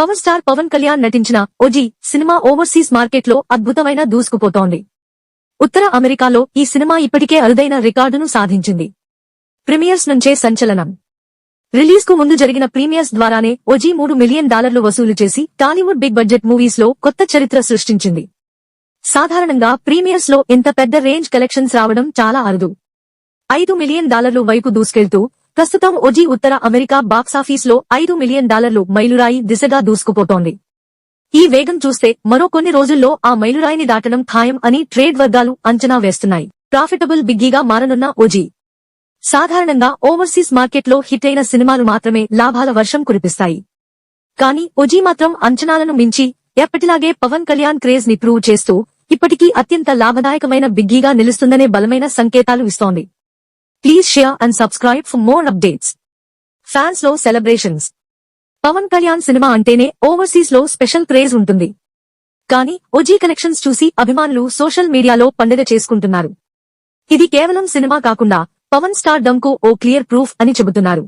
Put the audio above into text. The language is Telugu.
పవర్ స్టార్ పవన్ కళ్యాణ్ నటించిన ఓజీ సినిమా ఓవర్సీస్ మార్కెట్లో అద్భుతమైన దూసుకుపోతోంది. ఉత్తర అమెరికాలో ఈ సినిమా ఇప్పటికే అరుదైన రికార్డును సాధించింది. ప్రీమియర్స్ నుంచే సంచలనం. రిలీజ్కు ముందు జరిగిన ప్రీమియర్స్ ద్వారానే ఓజీ మూడు మిలియన్ డాలర్లు వసూలు చేసి టాలీవుడ్ బిగ్ బడ్జెట్ మూవీస్లో కొత్త చరిత్ర సృష్టించింది. సాధారణంగా ప్రీమియర్స్లో ఇంత పెద్ద రేంజ్ కలెక్షన్స్ రావడం చాలా అరుదు. ఐదు మిలియన్ డాలర్లు వైపు దూసుకెళ్తూ ప్రస్తుతం ఒజీ ఉత్తర అమెరికా బాక్సాఫీస్లో ఐదు మిలియన్ డాలర్లు మైలురాయి దిశగా దూసుకుపోతోంది. ఈ వేగం చూస్తే మరో కొన్ని రోజుల్లో ఆ మైలురాయిని దాటడం ఖాయం అని ట్రేడ్ వర్గాలు అంచనా వేస్తున్నాయి. ప్రాఫిటబుల్ బిగ్గీగా మారనున్న ఓజీ సాధారణంగా ఓవర్సీస్ మార్కెట్లో హిట్ అయిన సినిమాలు మాత్రమే లాభాల వర్షం కురిపిస్తాయి. కానీ ఓజీ మాత్రం అంచనాలను మించి ఎప్పటిలాగే పవన్ కళ్యాణ్ క్రేజ్ని ప్రూవ్ చేస్తూ ఇప్పటికీ అత్యంత లాభదాయకమైన బిగ్గీగా నిలుస్తుందనే బలమైన సంకేతాలు ఇస్తోంది. Please share and subscribe for more updates ఫ్యాన్స్లో celebrations Pawan Kalyan cinema అంటేనే ఓవర్సీస్లో స్పెషల్ క్రేజ్ ఉంటుంది. కానీ ఓజీ కలెక్షన్స్ చూసి అభిమానులు సోషల్ మీడియాలో పండుగ చేసుకుంటున్నారు. ఇది కేవలం సినిమా కాకుండా పవన్ స్టార్కు ఓ క్లియర్ ప్రూఫ్ అని చెబుతున్నారు.